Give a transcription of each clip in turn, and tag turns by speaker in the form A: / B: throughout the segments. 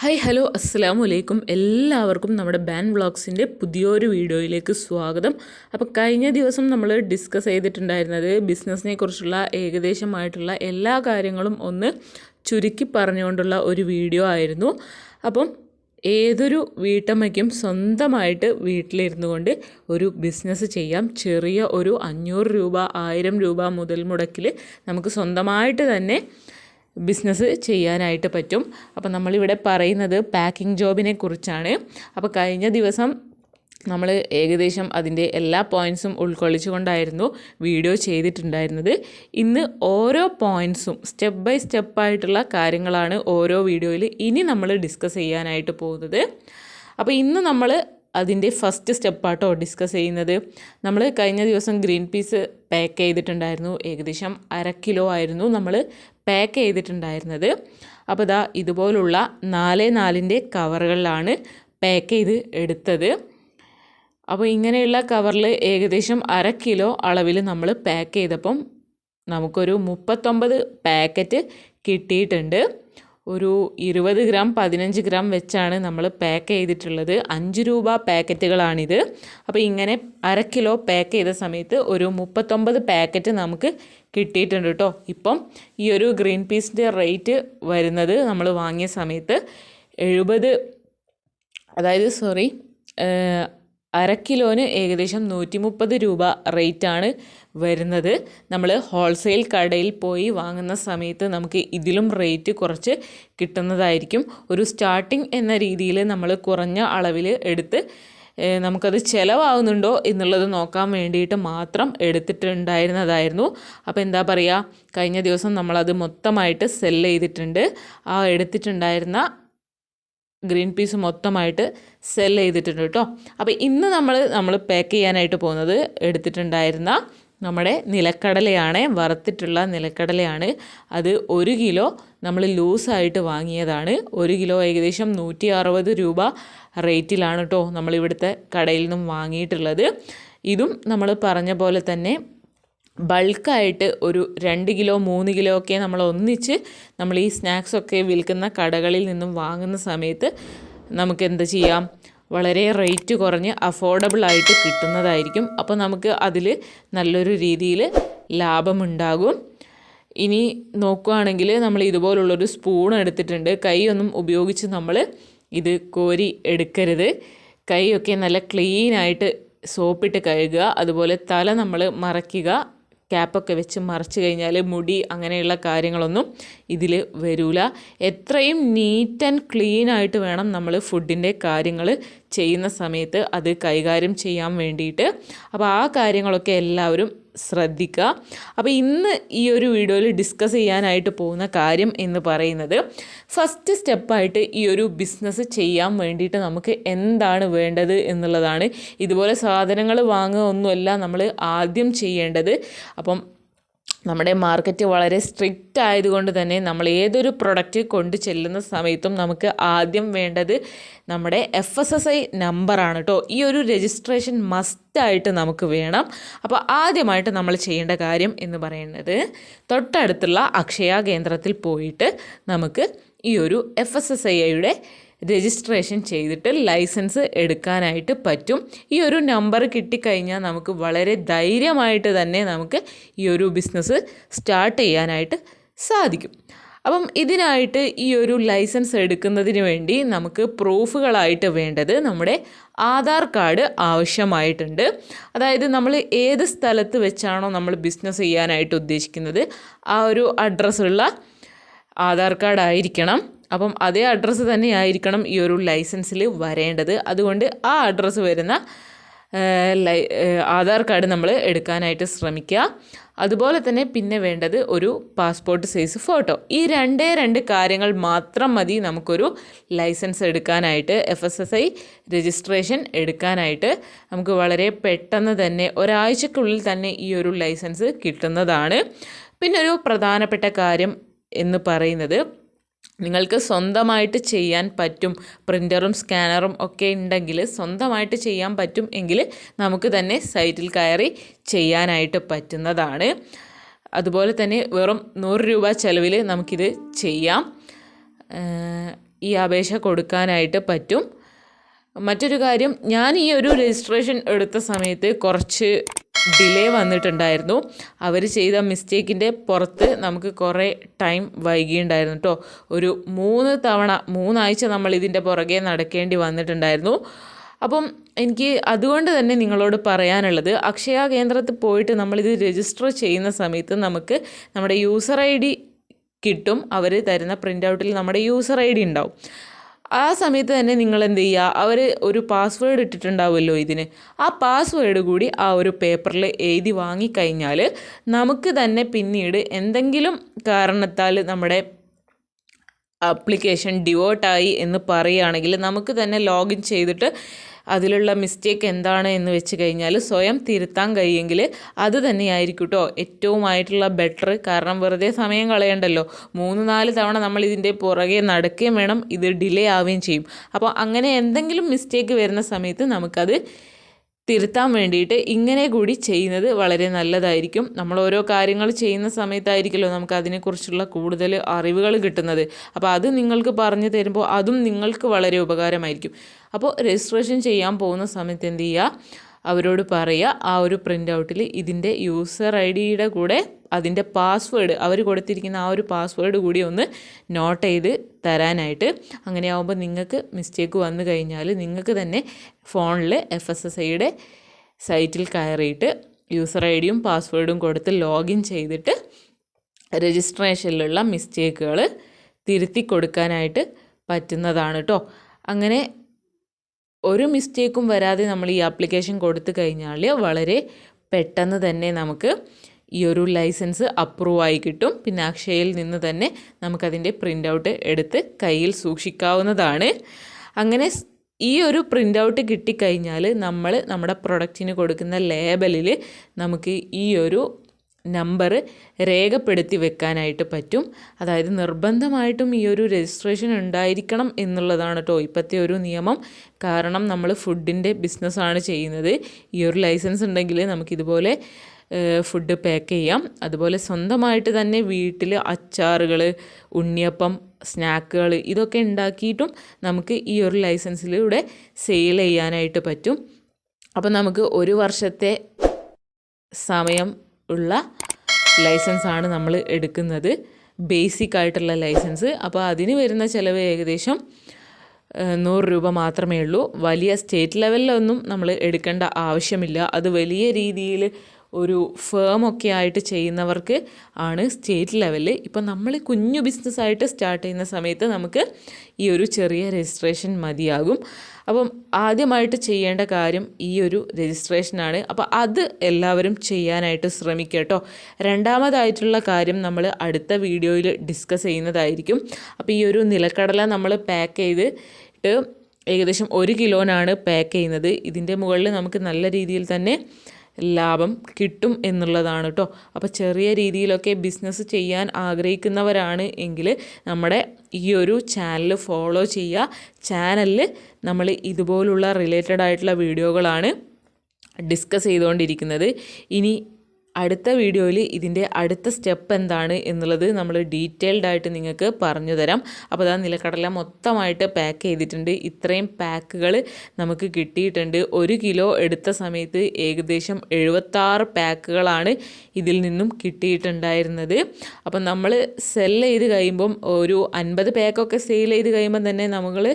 A: Hi hello അസ്സാം വലൈക്കും എല്ലാവർക്കും നമ്മുടെ ബാൻ വ്ളോഗ്സിന്റെ പുതിയൊരു വീഡിയോയിലേക്ക് സ്വാഗതം. അപ്പോൾ കഴിഞ്ഞ ദിവസം നമ്മൾ ഡിസ്കസ് ചെയ്തിട്ടുണ്ടായിരുന്നത് ബിസിനസ്സിനെ കുറിച്ചുള്ള ഏകദേശമായിട്ടുള്ള എല്ലാ കാര്യങ്ങളും ഒന്ന് ചുരുക്കി പറഞ്ഞുകൊണ്ടുള്ള ഒരു വീഡിയോ ആയിരുന്നു. അപ്പം ഏതൊരു വീട്ടമ്മയ്ക്കും സ്വന്തമായിട്ട് വീട്ടിലിരുന്നു കൊണ്ട് ഒരു ബിസിനസ് ചെയ്യാം. ചെറിയ ഒരു അഞ്ഞൂറ് രൂപ ആയിരം രൂപ മുതൽ മുടക്കിൽ നമുക്ക് സ്വന്തമായിട്ട് തന്നെ ബിസിനസ് ചെയ്യാനായിട്ട് പറ്റും. അപ്പോൾ നമ്മളിവിടെ പറയുന്നത് പാക്കിംഗ് ജോബിനെ കുറിച്ചാണ്. അപ്പോൾ കഴിഞ്ഞ ദിവസം നമ്മൾ ഏകദേശം അതിന്റെ എല്ലാ പോയിൻസും ഉൾക്കൊള്ളിച്ചുകൊണ്ടായിരുന്നു വീഡിയോ ചെയ്തിട്ടുണ്ടായിരുന്നത്. ഇന്ന് ഓരോ പോയിൻസും സ്റ്റെപ്പ് ബൈ സ്റ്റെപ്പായിട്ടുള്ള കാര്യങ്ങളാണ് ഓരോ വീഡിയോയിൽ ഇനി നമ്മൾ ഡിസ്കസ് ചെയ്യാനായിട്ട് പോകുന്നത്. അപ്പോൾ ഇന്ന് നമ്മൾ അതിന്റെ ഫസ്റ്റ് സ്റ്റെപ്പാട്ടോ ഡിസ്കസ് ചെയ്യുന്നത്. നമ്മൾ കഴിഞ്ഞ ദിവസം ഗ്രീൻ പീസ് പാക്ക് ചെയ്തിട്ടുണ്ടായിരുന്നു. ഏകദേശം അര കിലോ ആയിരുന്നു നമ്മൾ പാക്ക് ചെയ്തിട്ടുണ്ടായിരുന്നത്. അപ്പോൾ ഇതാ ഇതുപോലുള്ള നാല് നാലിന്റെ കവറുകളിലാണ് പാക്ക് ചെയ്ത് എടുത്തത്. അപ്പോൾ ഇങ്ങനെയുള്ള കവറിൽ ഏകദേശം അര കിലോ അളവിൽ നമ്മൾ പാക്ക് ചെയ്തപ്പം നമുക്കൊരു മുപ്പത്തൊമ്പത് പാക്കറ്റ് കിട്ടിയിട്ടുണ്ട്. ഒരു ഇരുപത് ഗ്രാം പതിനഞ്ച് ഗ്രാം വെച്ചാണ് നമ്മൾ പാക്ക് ചെയ്തിട്ടുള്ളത്. അഞ്ച് രൂപ പാക്കറ്റുകളാണിത്. അപ്പോൾ ഇങ്ങനെ അര കിലോ പാക്ക് ചെയ്ത സമയത്ത് ഒരു മുപ്പത്തൊമ്പത് പാക്കറ്റ് നമുക്ക് കിട്ടിയിട്ടുണ്ട് കേട്ടോ. ഇപ്പം ഈ ഒരു ഗ്രീൻ പീസിന്റെ റേറ്റ് വരുന്നത് നമ്മൾ വാങ്ങിയ സമയത്ത് എഴുപത് അതായത് സോറി അര കിലോന് ഏകദേശം നൂറ്റി മുപ്പത് രൂപ റേറ്റാണ് വരുന്നത്. നമ്മൾ ഹോൾസെയിൽ കടയിൽ പോയി വാങ്ങുന്ന സമയത്ത് നമുക്ക് ഇതിലും റേറ്റ് കുറച്ച് കിട്ടുന്നതായിരിക്കും. ഒരു സ്റ്റാർട്ടിംഗ് എന്ന രീതിയിൽ നമ്മൾ കുറഞ്ഞ അളവിൽ എടുത്ത് നമുക്കത് ചിലവാകുന്നുണ്ടോ എന്നുള്ളത് നോക്കാൻ വേണ്ടിയിട്ട് മാത്രം എടുത്തിട്ടുണ്ടായിരുന്നതായിരുന്നു. അപ്പോൾ എന്താ പറയുക കഴിഞ്ഞ ദിവസം നമ്മളത് മൊത്തമായിട്ട് സെൽ ചെയ്തിട്ടുണ്ട്. ആ എടുത്തിട്ടുണ്ടായിരുന്ന ഗ്രീൻ പീസ് മൊത്തമായിട്ട് സെൽ ചെയ്തിട്ടുണ്ട് കേട്ടോ അപ്പോൾ ഇന്ന് നമ്മൾ നമ്മൾ പാക്ക് ചെയ്യാനായിട്ട് പോകുന്നത് എടുത്തിട്ടുണ്ടായിരുന്ന നമ്മുടെ നിലക്കടലയാണ് വറുത്തിട്ടുള്ള നിലക്കടലയാണ്. അത് ഒരു കിലോ നമ്മൾ ലൂസായിട്ട് വാങ്ങിയതാണ്. ഒരു കിലോ ഏകദേശം നൂറ്റി അറുപത് രൂപ റേറ്റിലാണ് കേട്ടോ നമ്മളിവിടുത്തെ കടയിൽ നിന്നും വാങ്ങിയിട്ടുള്ളത്. ഇതും നമ്മൾ പറഞ്ഞ പോലെ തന്നെ ബൾക്കായിട്ട് ഒരു രണ്ട് കിലോ മൂന്ന് കിലോ ഒക്കെ നമ്മൾ ഒന്നിച്ച് നമ്മൾ ഈ സ്നാക്സൊക്കെ വിൽക്കുന്ന കടകളിൽ നിന്നും വാങ്ങുന്ന സമയത്ത് നമുക്ക് എന്ത് ചെയ്യാം? വളരെ റേറ്റ് കുറഞ്ഞ് അഫോർഡബിൾ ആയിട്ട് കിട്ടുന്നതായിരിക്കും. അപ്പോൾ നമുക്ക് അതിൽ നല്ലൊരു രീതിയിൽ ലാഭമുണ്ടാകും. ഇനി നോക്കുകയാണെങ്കിൽ നമ്മൾ ഇതുപോലുള്ളൊരു സ്പൂൺ എടുത്തിട്ടുണ്ട്. കൈയൊന്നും ഉപയോഗിച്ച് നമ്മൾ ഇത് കോരി എടുക്കരുത്. കൈയൊക്കെ നല്ല ക്ലീനായിട്ട് സോപ്പിട്ട് കഴുകുക. അതുപോലെ തല നമ്മൾ മറയ്ക്കുക. ക്യാപ്പൊക്കെ വെച്ച് മറച്ച് കഴിഞ്ഞാൽ മുടി അങ്ങനെയുള്ള കാര്യങ്ങളൊന്നും ഇതിൽ വരില്ല എത്രയും നീറ്റ് ആൻഡ് ക്ലീൻ ആയിട്ട് വേണം നമ്മൾ ഫുഡിന്റെ കാര്യങ്ങൾ ചെയ്യുന്ന സമയത്ത് അത് കൈകാര്യം ചെയ്യാൻ വേണ്ടിയിട്ട്. അപ്പോൾ ആ കാര്യങ്ങളൊക്കെ എല്ലാവരും ശ്രദ്ധിക്കുക അപ്പോൾ ഇന്ന് ഈ ഒരു വീഡിയോയിൽ ഡിസ്കസ് ചെയ്യാനായിട്ട് പോകുന്ന കാര്യം എന്ന് പറയുന്നത് ഫസ്റ്റ് സ്റ്റെപ്പായിട്ട് ഈ ഒരു ബിസിനസ് ചെയ്യാൻ വേണ്ടിയിട്ട് നമുക്ക് എന്താണ് വേണ്ടത് എന്നുള്ളതാണ്. ഇതുപോലെ സാധനങ്ങൾ വാങ്ങുക ഒന്നുമല്ല നമ്മൾ ആദ്യം ചെയ്യേണ്ടത്. അപ്പം നമ്മുടെ മാർക്കറ്റ് വളരെ സ്ട്രിക്റ്റ് ആയതുകൊണ്ട് തന്നെ നമ്മൾ ഏതൊരു പ്രൊഡക്റ്റ് കൊണ്ട് ചെല്ലുന്ന സമയത്തും നമുക്ക് ആദ്യം വേണ്ടത് നമ്മുടെ എഫ് എസ് എസ് ഐ നമ്പറാണ് കേട്ടോ. ഈ ഒരു രജിസ്ട്രേഷൻ മസ്റ്റായിട്ട് നമുക്ക് വേണം. അപ്പോൾ ആദ്യമായിട്ട് നമ്മൾ ചെയ്യേണ്ട കാര്യം എന്ന് പറയുന്നത് തൊട്ടടുത്തുള്ള അക്ഷയ കേന്ദ്രത്തിൽ പോയിട്ട് നമുക്ക് ഈ ഒരു എഫ് എസ് എസ് ഐയുടെ രജിസ്ട്രേഷൻ ചെയ്തിട്ട് ലൈസൻസ് എടുക്കാനായിട്ട് പറ്റും. ഈ ഒരു നമ്പർ കിട്ടിക്കഴിഞ്ഞാൽ നമുക്ക് വളരെ ധൈര്യമായിട്ട് തന്നെ നമുക്ക് ഈ ഒരു ബിസിനസ് സ്റ്റാർട്ട് ചെയ്യാനായിട്ട് സാധിക്കും. അപ്പം ഇതിനായിട്ട് ഈ ഒരു ലൈസൻസ് എടുക്കുന്നതിന് വേണ്ടി നമുക്ക് പ്രൂഫുകളായിട്ട് വേണ്ടത് നമ്മുടെ ആധാർ കാർഡ് ആവശ്യമായിട്ടുണ്ട്. അതായത് നമ്മൾ ഏത് സ്ഥലത്ത് വെച്ചാണോ നമ്മൾ ബിസിനസ് ചെയ്യാനായിട്ട് ഉദ്ദേശിക്കുന്നത് ആ ഒരു അഡ്രസ്സുള്ള ആധാർ കാർഡ് ആയിരിക്കണം അപ്പം അതേ അഡ്രസ്സ് തന്നെ ആയിരിക്കണം ഈ ഒരു ലൈസൻസിൽ വരേണ്ടത്. അതുകൊണ്ട് ആ അഡ്രസ്സ് വരുന്ന ലൈ ആധാർ കാർഡ് നമ്മൾ എടുക്കാനായിട്ട് ശ്രമിക്കുക. അതുപോലെ തന്നെ പിന്നെ വേണ്ടത് ഒരു പാസ്പോർട്ട് സൈസ് ഫോട്ടോ ഈ രണ്ടേ രണ്ട് കാര്യങ്ങൾ മാത്രം മതി നമുക്കൊരു ലൈസൻസ് എടുക്കാനായിട്ട് F S S I registration എടുക്കാനായിട്ട്. നമുക്ക് വളരെ പെട്ടെന്ന് തന്നെ ഒരാഴ്ചക്കുള്ളിൽ തന്നെ ഈ ഒരു ലൈസൻസ് കിട്ടുന്നതാണ്. പിന്നെ ഒരു പ്രധാനപ്പെട്ട കാര്യം എന്ന് പറയുന്നത് നിങ്ങൾക്ക് സ്വന്തമായിട്ട് ചെയ്യാൻ പറ്റും. പ്രിന്ററും സ്കാനറും ഒക്കെ ഉണ്ടെങ്കിൽ സ്വന്തമായിട്ട് ചെയ്യാൻ പറ്റും എങ്കിൽ നമുക്ക് തന്നെ സൈറ്റിൽ കയറി ചെയ്യാനായിട്ട് പറ്റുന്നതാണ്. അതുപോലെ തന്നെ വെറും നൂറ് രൂപ ചിലവിൽ നമുക്കിത് ചെയ്യാം. ഈ അപേക്ഷ കൊടുക്കാനായിട്ട് പറ്റും. മറ്റൊരു കാര്യം ഞാൻ ഈ ഒരു രജിസ്ട്രേഷൻ എടുത്ത സമയത്ത് കുറച്ച് ഡിലേ വന്നിട്ടുണ്ടായിരുന്നു. അവർ ചെയ്ത മിസ്റ്റേക്കിന്റെ പുറത്ത് നമുക്ക് കുറേ ടൈം വൈകിയുണ്ടായിരുന്നു കേട്ടോ ഒരു മൂന്ന് തവണ മൂന്നാഴ്ച നമ്മൾ ഇതിന്റെ പുറകെ നടക്കേണ്ടി വന്നിട്ടുണ്ടായിരുന്നു. അപ്പം എനിക്ക് അതുകൊണ്ട് തന്നെ നിങ്ങളോട് പറയാനുള്ളത് അക്ഷയ കേന്ദ്രത്തിൽ പോയിട്ട് നമ്മളിത് രജിസ്റ്റർ ചെയ്യുന്ന സമയത്ത് നമുക്ക് നമ്മുടെ യൂസർ ഐ ഡി കിട്ടും. അവർ തരുന്ന പ്രിന്റ് ഔട്ടിൽ നമ്മുടെ യൂസർ ഐ ഡി ഉണ്ടാവും. ആ സമയത്ത് തന്നെ നിങ്ങൾ എന്ത് ചെയ്യുക അവർ ഒരു പാസ്വേഡ് ഇട്ടിട്ടുണ്ടാവുമല്ലോ ഇതിന്. ആ പാസ്വേഡ് കൂടി ആ ഒരു പേപ്പറിൽ എഴുതി വാങ്ങിക്കഴിഞ്ഞാൽ നമുക്ക് തന്നെ പിന്നീട് എന്തെങ്കിലും കാരണത്താൽ നമ്മുടെ ആപ്ലിക്കേഷൻ ഡിവോട്ടായി എന്ന് പറയുകയാണെങ്കിൽ നമുക്ക് തന്നെ ലോഗിൻ ചെയ്തിട്ട് അതിലുള്ള മിസ്റ്റേക്ക് എന്താണ് എന്ന് വെച്ച് കഴിഞ്ഞാൽ സ്വയം തിരുത്താൻ കഴിയുമെങ്കിൽ അത് തന്നെയായിരിക്കും കേട്ടോ ഏറ്റവുമായിട്ടുള്ള ബെറ്റർ കാരണം വെറുതെ സമയം കളയണ്ടല്ലോ. മൂന്ന് നാല് തവണ നമ്മൾ ഇതിന്റെ പുറകെ നടക്കുകയും വേണം. ഇത് ഡിലേ ആവുകയും ചെയ്യും. അപ്പോൾ അങ്ങനെ എന്തെങ്കിലും മിസ്റ്റേക്ക് വരുന്ന സമയത്ത് നമുക്കത് തിരുത്താൻ വേണ്ടിയിട്ട് ഇങ്ങനെ കൂടി ചെയ്യുന്നത് വളരെ നല്ലതായിരിക്കും. നമ്മൾ ഓരോ കാര്യങ്ങൾ ചെയ്യുന്ന സമയത്തായിരിക്കുമല്ലോ നമുക്ക് അതിനെക്കുറിച്ചുള്ള കൂടുതൽ അറിവുകൾ കിട്ടുന്നത്. അപ്പോൾ അത് നിങ്ങൾക്ക് പറഞ്ഞു തരുമ്പോൾ അതും നിങ്ങൾക്ക് വളരെ ഉപകാരമായിരിക്കും. അപ്പോൾ രജിസ്ട്രേഷൻ ചെയ്യാൻ പോകുന്ന സമയത്ത് എന്ത് ചെയ്യുക? അവരോട് പറയുക ആ ഒരു പ്രിന്റ് ഔട്ടിൽ ഇതിന്റെ യൂസർ ഐ ഡിയുടെ കൂടെ അതിന്റെ പാസ്വേഡ് അവർ കൊടുത്തിരിക്കുന്ന ആ ഒരു പാസ്വേഡ് കൂടി ഒന്ന് നോട്ട് ചെയ്ത് തരാനായിട്ട് അങ്ങനെ ആകുമ്പോൾ നിങ്ങൾക്ക് മിസ്റ്റേക്ക് വന്നു കഴിഞ്ഞാൽ നിങ്ങൾക്ക് തന്നെ ഫോണിൽ എഫ് എസ് എസ് ഐയുടെ സൈറ്റിൽ കയറിയിട്ട് യൂസർ ഐ ഡിയും പാസ്വേഡും കൊടുത്ത് ലോഗിൻ ചെയ്തിട്ട് രജിസ്ട്രേഷനിലുള്ള മിസ്റ്റേക്കുകൾ തിരുത്തി കൊടുക്കാനായിട്ട് പറ്റുന്നതാണ് കേട്ടോ അങ്ങനെ ഒരു മിസ്റ്റേക്കും വരാതെ നമ്മൾ ഈ ആപ്ലിക്കേഷൻ കൊടുത്തു കഴിഞ്ഞാൽ വളരെ പെട്ടെന്ന് തന്നെ നമുക്ക് ഈ ഒരു ലൈസൻസ് അപ്രൂവ് ആയി കിട്ടും. പിന്നെ അക്ഷയയിൽ നിന്ന് തന്നെ നമുക്കതിന്റെ പ്രിന്റ് ഔട്ട് എടുത്ത് കയ്യിൽ സൂക്ഷിക്കാവുന്നതാണ്. അങ്ങനെ ഈ ഒരു പ്രിന്റ് ഔട്ട് കിട്ടിക്കഴിഞ്ഞാൽ നമ്മൾ നമ്മുടെ പ്രൊഡക്റ്റിന് കൊടുക്കുന്ന ലേബലിൽ നമുക്ക് ഈ ഒരു നമ്പർ രേഖപ്പെടുത്തി വെക്കാനായിട്ട് പറ്റും. അതായത് നിർബന്ധമായിട്ടും ഈ ഒരു രജിസ്ട്രേഷൻ ഉണ്ടായിരിക്കണം എന്നുള്ളതാണ് കേട്ടോ ഇപ്പോഴത്തെ ഒരു നിയമം. കാരണം നമ്മൾ ഫുഡിന്റെ ബിസിനസ്സാണ് ചെയ്യുന്നത്. ഈ ഒരു ലൈസൻസ് ഉണ്ടെങ്കിൽ നമുക്കിതുപോലെ ഫുഡ് പാക്ക് ചെയ്യാം. അതുപോലെ സ്വന്തമായിട്ട് തന്നെ വീട്ടിൽ അച്ചാറുകൾ ഉണ്ണിയപ്പം സ്നാക്കുകൾ ഇതൊക്കെ ഉണ്ടാക്കിയിട്ടും നമുക്ക് ഈ ഒരു ലൈസൻസിലൂടെ സെയിൽ ചെയ്യാനായിട്ട് പറ്റും. അപ്പോൾ നമുക്ക് ഒരു വർഷത്തെ സമയം ഉള്ള ലൈസൻസാണ് നമ്മൾ എടുക്കുന്നത്. ബേസിക് ആയിട്ടുള്ള ലൈസൻസ് അപ്പോൾ അതിന് വരുന്ന ചിലവ് ഏകദേശം നൂറ് രൂപ മാത്രമേ ഉള്ളൂ. വലിയ സ്റ്റേറ്റ് ലെവലിലൊന്നും നമ്മൾ എടുക്കേണ്ട ആവശ്യമില്ല. അത് വലിയ രീതിയിൽ ഒരു ഫേമൊക്കെ ആയിട്ട് ചെയ്യുന്നവർക്ക് ആണ് സ്റ്റേറ്റ് ലെവലിൽ ഇപ്പം നമ്മൾ കുഞ്ഞു ബിസിനസ്സായിട്ട് സ്റ്റാർട്ട് ചെയ്യുന്ന സമയത്ത് നമുക്ക് ഈ ഒരു ചെറിയ രജിസ്ട്രേഷൻ മതിയാകും. അപ്പം ആദ്യമായിട്ട് ചെയ്യേണ്ട കാര്യം ഈ ഒരു രജിസ്ട്രേഷനാണ് അപ്പോൾ അത് എല്ലാവരും ചെയ്യാനായിട്ട് ശ്രമിക്കുക കേട്ടോ. രണ്ടാമതായിട്ടുള്ള കാര്യം നമ്മൾ അടുത്ത വീഡിയോയിൽ ഡിസ്കസ് ചെയ്യുന്നതായിരിക്കും. അപ്പോൾ ഈ ഒരു നിലക്കടല നമ്മൾ പാക്ക് ചെയ്തിട്ട് ഏകദേശം ഒരു കിലോനാണ് പാക്ക് ചെയ്യുന്നത്. ഇതിന്റെ മുകളിൽ നമുക്ക് നല്ല രീതിയിൽ തന്നെ ലാഭം കിട്ടും എന്നുള്ളതാണ് കേട്ടോ അപ്പോൾ ചെറിയ രീതിയിലൊക്കെ ബിസിനസ് ചെയ്യാൻ ആഗ്രഹിക്കുന്നവരാണ് എങ്കിൽ നമ്മുടെ ഈ ഒരു ചാനൽ ഫോളോ ചെയ്യുക. ചാനലിൽ നമ്മൾ ഇതുപോലുള്ള റിലേറ്റഡ് ആയിട്ടുള്ള വീഡിയോകളാണ് ഡിസ്കസ് ചെയ്തുകൊണ്ടിരിക്കുന്നത്. ഇനി അടുത്ത വീഡിയോയിൽ ഇതിന്റെ അടുത്ത സ്റ്റെപ്പ് എന്താണ് എന്നുള്ളത് നമ്മൾ ഡീറ്റെയിൽഡ് ആയിട്ട് നിങ്ങൾക്ക് പറഞ്ഞു തരാം. അപ്പോൾ അതാ നിലക്കടല മൊത്തമായിട്ട് പാക്ക് ചെയ്തിട്ടുണ്ട്. ഇത്രയും പാക്കുകൾ നമുക്ക് കിട്ടിയിട്ടുണ്ട്. ഒരു കിലോ എടുത്ത സമയത്ത് ഏകദേശം എഴുപത്താറ് പാക്കുകളാണ് ഇതിൽ നിന്നും കിട്ടിയിട്ടുണ്ടായിരുന്നത്. അപ്പം നമ്മൾ സെൽ ചെയ്ത് കഴിയുമ്പം ഒരു അൻപത് പാക്കൊക്കെ സെയിൽ ചെയ്ത് കഴിയുമ്പം തന്നെ നമ്മൾ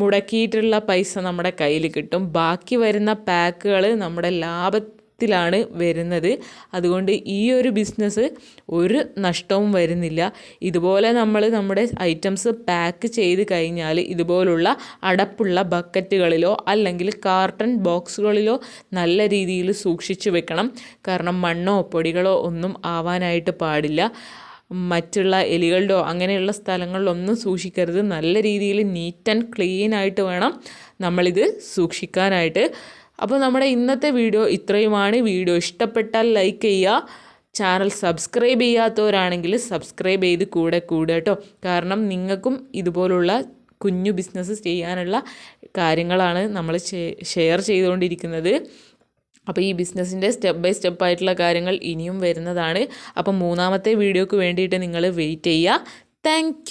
A: മുടക്കിയിട്ടുള്ള പൈസ നമ്മുടെ കയ്യിൽ കിട്ടും. ബാക്കി വരുന്ന പാക്കുകൾ നമ്മുടെ ലാഭ ത്തിലാണ് വരുന്നത്. അതുകൊണ്ട് ഈ ഒരു ബിസിനസ് ഒരു നഷ്ടവും വരുന്നില്ല. ഇതുപോലെ നമ്മൾ നമ്മുടെ ഐറ്റംസ് പാക്ക് ചെയ്ത് കഴിഞ്ഞാൽ ഇതുപോലുള്ള അടപ്പുള്ള ബക്കറ്റുകളിലോ അല്ലെങ്കിൽ കാർട്ടൺ ബോക്സുകളിലോ നല്ല രീതിയിൽ സൂക്ഷിച്ചു വെക്കണം. കാരണം മണ്ണോ പൊടികളോ ഒന്നും ആവാനായിട്ട് പാടില്ല. മറ്റുള്ള എലികളുടെയോ അങ്ങനെയുള്ള സ്ഥലങ്ങളിലൊന്നും സൂക്ഷിക്കരുത്. നല്ല രീതിയിൽ നീറ്റ് ആൻഡ് ക്ലീൻ ആയിട്ട് വേണം നമ്മളിത് സൂക്ഷിക്കാനായിട്ട്. അപ്പോൾ നമ്മുടെ ഇന്നത്തെ വീഡിയോ ഇത്രയുമാണ്. വീഡിയോ ഇഷ്ടപ്പെട്ടാൽ ലൈക്ക് ചെയ്യുക. ചാനൽ സബ്സ്ക്രൈബ് ചെയ്യാത്തവരാണെങ്കിൽ സബ്സ്ക്രൈബ് ചെയ്ത് കൂടെ കൂടെ കേട്ടോ. കാരണം നിങ്ങൾക്കും ഇതുപോലുള്ള കുഞ്ഞു ബിസിനസ് ചെയ്യാനുള്ള കാര്യങ്ങളാണ് നമ്മൾ ഷെയർ ചെയ്തുകൊണ്ടിരിക്കുന്നത്. അപ്പോൾ ഈ ബിസിനസ്സിന്റെ സ്റ്റെപ്പ് ബൈ സ്റ്റെപ്പ് ആയിട്ടുള്ള കാര്യങ്ങൾ ഇനിയും വരുന്നതാണ്. അപ്പം മൂന്നാമത്തെ വീഡിയോക്ക് വേണ്ടിയിട്ട് നിങ്ങൾ വെയിറ്റ് ചെയ്യുക. താങ്ക്